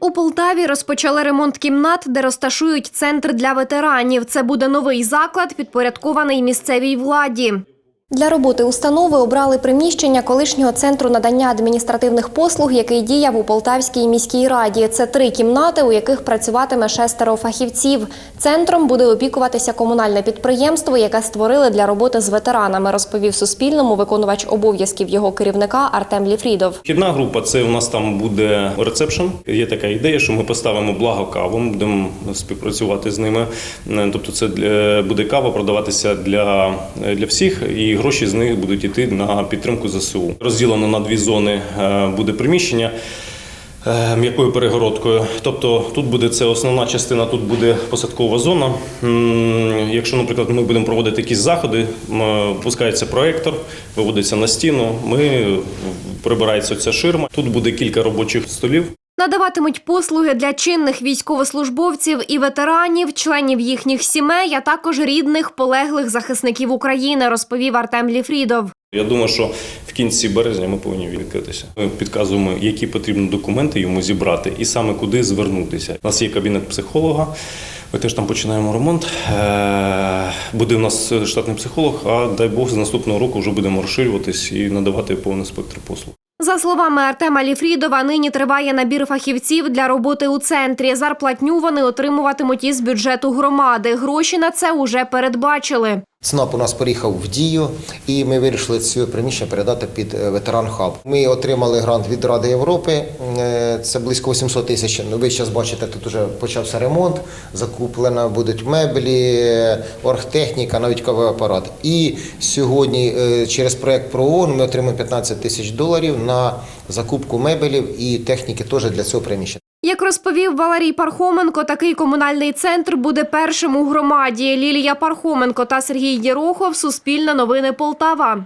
У Полтаві розпочали ремонт кімнат, де розташують центр для ветеранів. Це буде новий заклад, підпорядкований місцевій владі. Для роботи установи обрали приміщення колишнього центру надання адміністративних послуг, який діяв у Полтавській міській раді. Це три кімнати, у яких працюватиме шестеро фахівців. Центром буде опікуватися комунальне підприємство, яке створили для роботи з ветеранами, розповів Суспільному виконувач обов'язків його керівника Артем Ліфрідов. Вхідна група це у нас там буде рецепшн. Є така ідея, що ми поставимо благо каву, будемо співпрацювати з ними. Тобто, це буде кава продаватися для, для всіх, і гроші з них будуть йти на підтримку ЗСУ. Розділено на дві зони е, буде приміщення. е, М'якою перегородкою, тобто тут буде це основна частина, тут буде посадкова зона. Якщо, наприклад, ми будемо проводити якісь заходи, пускається проектор, виводиться на стіну, ми прибирається ця ширма. Тут буде кілька робочих столів. Надаватимуть послуги для чинних військовослужбовців і ветеранів, членів їхніх сімей, а також рідних полеглих захисників України, розповів Артем Ліфрідов. Я думаю, що в кінці березня ми повинні відкритися. Ми підказуємо, які потрібні документи йому зібрати і саме куди звернутися. У нас є кабінет психолога. Ми теж там починаємо ремонт. Е, Буде у нас штатний психолог, а дай Бог, з наступного року вже будемо розширюватись і надавати повний спектр послуг. За словами Артема Ліфрідова, нині триває набір фахівців для роботи у центрі. Зарплатню вони отримуватимуть із бюджету громади. Гроші на це уже передбачили. ЦНАП у нас переїхав в дію, і ми вирішили це приміщення передати під ветеран хаб. Ми отримали грант від Ради Європи. е, Це близько 800 тисяч. Ну, Ви зараз бачите, тут вже почався ремонт. Закуплено будуть меблі, оргтехніка, навіть кавовий апарат. І сьогодні е, через проект про ООН ми отримаємо 15 тисяч доларів на закупку мебелів і техніки теж для цього приміщення. Як розповів Валерій Пархоменко, такий комунальний центр буде першим у громаді. Лілія Пархоменко та Сергій Єрохов. Суспільне новини Полтава.